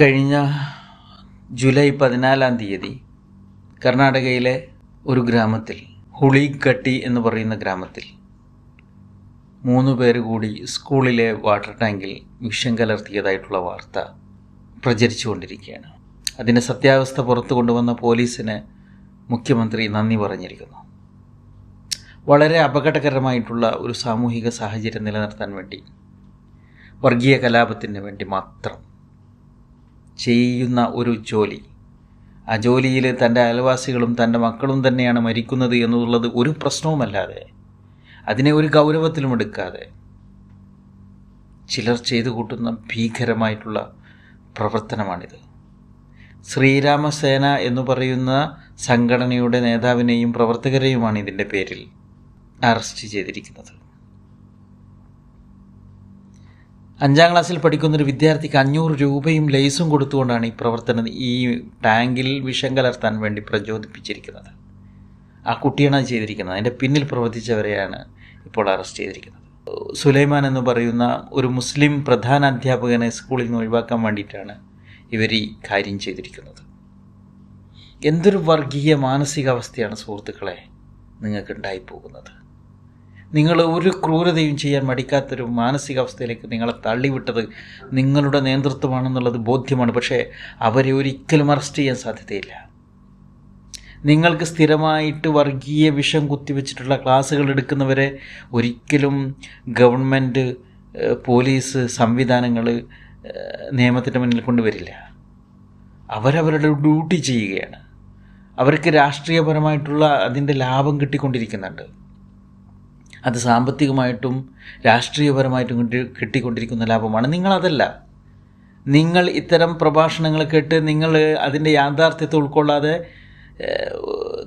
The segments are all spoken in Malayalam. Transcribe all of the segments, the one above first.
കഴിഞ്ഞ ജൂലൈ പതിനാലാം തീയതി കർണാടകയിലെ ഒരു ഗ്രാമത്തിൽ ഹുളിക്കട്ടി എന്ന് പറയുന്ന ഗ്രാമത്തിൽ മൂന്ന് പേര് കൂടി സ്കൂളിലെ വാട്ടർ ടാങ്കിൽ വിഷം കലർത്തിയതായിട്ടുള്ള വാർത്ത പ്രചരിച്ചുകൊണ്ടിരിക്കുകയാണ്. അതിന്റെ സത്യാവസ്ഥ പുറത്തു കൊണ്ടുവന്ന പോലീസിന് മുഖ്യമന്ത്രി നന്ദി പറഞ്ഞിരിക്കുന്നു. വളരെ അപകടകരമായിട്ടുള്ള ഒരു സാമൂഹിക സാഹചര്യം നിലനിർത്താൻ വേണ്ടി വർഗീയ കലാപത്തിന് വേണ്ടി മാത്രം ചെയ്യുന്ന ഒരു ജോലി. ആ ജോലിയിൽ തന്റെ അയൽവാസികളും തന്റെ മക്കളും തന്നെയാണ് മരിക്കുന്നത് എന്നുള്ളത് ഒരു പ്രശ്നവുമല്ലാതെ അതിനെ ഒരു ഗൗരവത്തിലും എടുക്കാതെ ചിലർ ചെയ്തു കൂട്ടുന്ന ഭീകരമായിട്ടുള്ള പ്രവർത്തനമാണിത്. ശ്രീരാമസേന എന്ന് പറയുന്ന സംഘടനയുടെ നേതാവിനെയും പ്രവർത്തകരെയുമാണ് ഇതിന്റെ പേരിൽ അറസ്റ്റ് ചെയ്തിരിക്കുന്നത്. അഞ്ചാം ക്ലാസ്സിൽ പഠിക്കുന്ന ഒരു വിദ്യാർത്ഥിക്ക് അഞ്ഞൂറ് രൂപയും ലേസും കൊടുത്തുകൊണ്ടാണ് ഈ പ്രവർത്തനം ഈ ടാങ്കിൽ വിഷം കലർത്താൻ വേണ്ടി പ്രചോദിപ്പിച്ചിരിക്കുന്നത്. ആ കുട്ടിയാണ് അത് ചെയ്തിരിക്കുന്നത്. അതിന്റെ പിന്നിൽ പ്രവർത്തിച്ചവരെയാണ് ഇപ്പോൾ അറസ്റ്റ് ചെയ്തിരിക്കുന്നത്. സുലൈമാൻ എന്ന് പറയുന്ന ഒരു മുസ്ലിം പ്രധാന അധ്യാപകനെ സ്കൂളിൽ നിന്ന് ഒഴിവാക്കാൻ വേണ്ടിയിട്ടാണ് ഇവർ ഈ കാര്യം ചെയ്തിരിക്കുന്നത്. എന്തൊരു വർഗീയ മാനസികാവസ്ഥയാണ് സുഹൃത്തുക്കളെ നിങ്ങൾക്ക് ഉണ്ടായിപ്പോകുന്നത് നിങ്ങൾ ഒരു ക്രൂരതയും ചെയ്യാൻ മടിക്കാത്തൊരു മാനസികാവസ്ഥയിലേക്ക് നിങ്ങളെ തള്ളിവിട്ടത് നിങ്ങളുടെ നേതൃത്വമാണെന്നുള്ളത് ബോധ്യമാണ്. പക്ഷേ അവരെ ഒരിക്കലും അറസ്റ്റ് ചെയ്യാൻ സാധ്യതയില്ല. നിങ്ങൾക്ക് സ്ഥിരമായിട്ട് വർഗീയ വിഷം കുത്തിവെച്ചിട്ടുള്ള ക്ലാസ്സുകൾ എടുക്കുന്നവരെ ഒരിക്കലും ഗവൺമെന്റ് പോലീസ് സംവിധാനങ്ങൾ നിയമത്തിന്റെ മുന്നിൽ കൊണ്ടുവരില്ല. അവരവരുടെ ഡ്യൂട്ടി ചെയ്യുകയാണ്. അവർക്ക് രാഷ്ട്രീയപരമായിട്ടുള്ള അതിന്റെ ലാഭം കിട്ടിക്കൊണ്ടിരിക്കുന്നുണ്ട്. അത് സാമ്പത്തികമായിട്ടും രാഷ്ട്രീയപരമായിട്ടും കിട്ടി കിട്ടിക്കൊണ്ടിരിക്കുന്ന ലാഭമാണ്. നിങ്ങളതല്ല. നിങ്ങൾ ഇത്തരം പ്രഭാഷണങ്ങൾ കേട്ട് നിങ്ങൾ അതിന്റെ യാഥാർത്ഥ്യത്തെ ഉൾക്കൊള്ളാതെ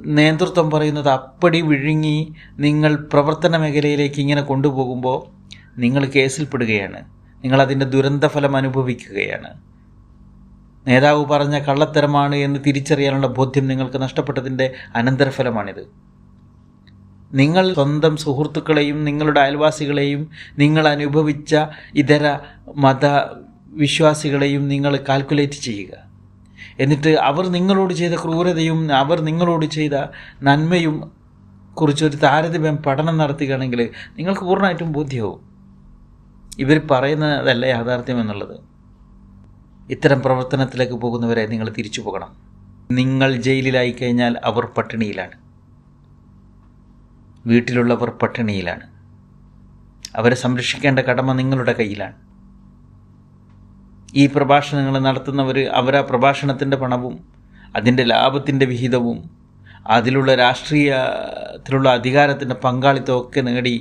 നേതൃത്വം പറയുന്നത് അപ്പടി വിഴുങ്ങി നിങ്ങൾ പ്രവർത്തന മേഖലയിലേക്ക് ഇങ്ങനെ കൊണ്ടുപോകുമ്പോൾ നിങ്ങൾ കേസിൽപ്പെടുകയാണ്. നിങ്ങളതിന്റെ ദുരന്തഫലം അനുഭവിക്കുകയാണ്. നേതാവ് പറഞ്ഞ കള്ളത്തരമാണ് എന്ന് തിരിച്ചറിയാനുള്ള ബോധ്യം നിങ്ങൾക്ക് നഷ്ടപ്പെട്ടതിന്റെ അനന്തരഫലമാണിത്. നിങ്ങൾ സ്വന്തം സുഹൃത്തുക്കളെയും നിങ്ങളുടെ അയൽവാസികളെയും നിങ്ങൾ അനുഭവിച്ച ഇതര മത വിശ്വാസികളെയും നിങ്ങൾ കാൽക്കുലേറ്റ് ചെയ്യുക. എന്നിട്ട് അവർ നിങ്ങളോട് ചെയ്ത ക്രൂരതയും അവർ നിങ്ങളോട് ചെയ്ത നന്മയും കുറിച്ചൊരു താരതമ്യം പഠനം നടത്തുകയാണെങ്കിൽ നിങ്ങൾക്ക് പൂർണമായിട്ടും ബോധ്യമാവും. ഇവർ പറയുന്നതല്ല യാഥാർത്ഥ്യം എന്നുള്ളത്. ഇത്തരം പ്രവർത്തനത്തിലേക്ക് പോകുന്നവരെ നിങ്ങൾ തിരിച്ചു പോകണം നിങ്ങൾ ജയിലിലായി കഴിഞ്ഞാൽ അവർ പട്ടിണിയിലാണ്. വീട്ടിലുള്ളവർ പട്ടിണിയിലാണ്. അവരെ സംരക്ഷിക്കേണ്ട കടമ നിങ്ങളുടെ കയ്യിലാണ്. ഈ പ്രഭാഷണങ്ങൾ നടത്തുന്നവർ അവരാ പ്രഭാഷണത്തിന്റെ പണവും അതിന്റെ ലാഭത്തിന്റെ വിഹിതവും അതിലുള്ള രാഷ്ട്രീയത്തിലുള്ള അധികാരത്തിന്റെ പങ്കാളിത്തമൊക്കെ നേടി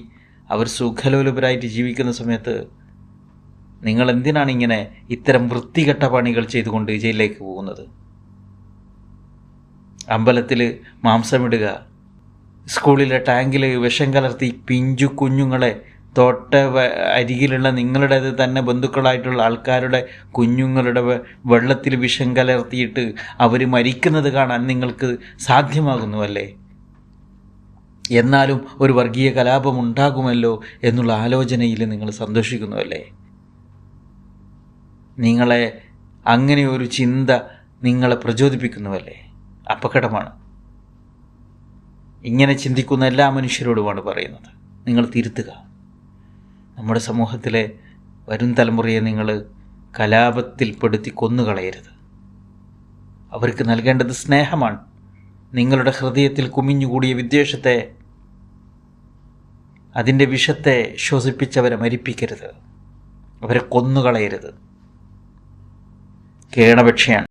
അവർ സുഖലോലുപരായിട്ട് ജീവിക്കുന്ന സമയത്ത് നിങ്ങൾ എന്തിനാണ് ഇങ്ങനെ ഇത്തരം വൃത്തികെട്ട പണികൾ ചെയ്തുകൊണ്ട് ജയിലിലേക്ക് പോകുന്നത്? അമ്പലത്തിൽ മാംസമിടുക സ്കൂളിലെ ടാങ്കിൽ വിഷം കലർത്തി പിഞ്ചു കുഞ്ഞുങ്ങളെ തോട്ട അരികിലുള്ള നിങ്ങളുടേത് തന്നെ ബന്ധുക്കളായിട്ടുള്ള ആൾക്കാരുടെ കുഞ്ഞുങ്ങളുടെ വെള്ളത്തിൽ വിഷം കലർത്തിയിട്ട് അവർ മരിക്കുന്നത് കാണാൻ നിങ്ങൾക്ക് സാധ്യമാകുന്നുവല്ലേ? എന്നാലും ഒരു വർഗീയ കലാപം ഉണ്ടാകുമല്ലോ എന്നുള്ള ആലോചനയിൽ നിങ്ങൾ സന്തോഷിക്കുന്നുവല്ലേ? നിങ്ങളെ അങ്ങനെ ഒരു ചിന്ത നിങ്ങളെ പ്രചോദിപ്പിക്കുന്നുവല്ലേ? അപകടമാണ്. ഇങ്ങനെ ചിന്തിക്കുന്ന എല്ലാ മനുഷ്യരോടുമാണ് പറയുന്നത്. നിങ്ങൾ തിരുത്തുക. നമ്മുടെ സമൂഹത്തിലെ വരും തലമുറയെ നിങ്ങൾ കലാപത്തിൽപ്പെടുത്തി കൊന്നുകളയരുത്. അവർക്ക് നൽകേണ്ടത് സ്നേഹമാണ്. നിങ്ങളുടെ ഹൃദയത്തിൽ കുമിഞ്ഞുകൂടിയ വിദ്വേഷത്തെ അതിന്റെ വിഷത്തെ ശ്വസിപ്പിച്ചവരെ മരിപ്പിക്കരുത്. അവരെ കൊന്നുകളയരുത്. കേണപക്ഷയാണ്.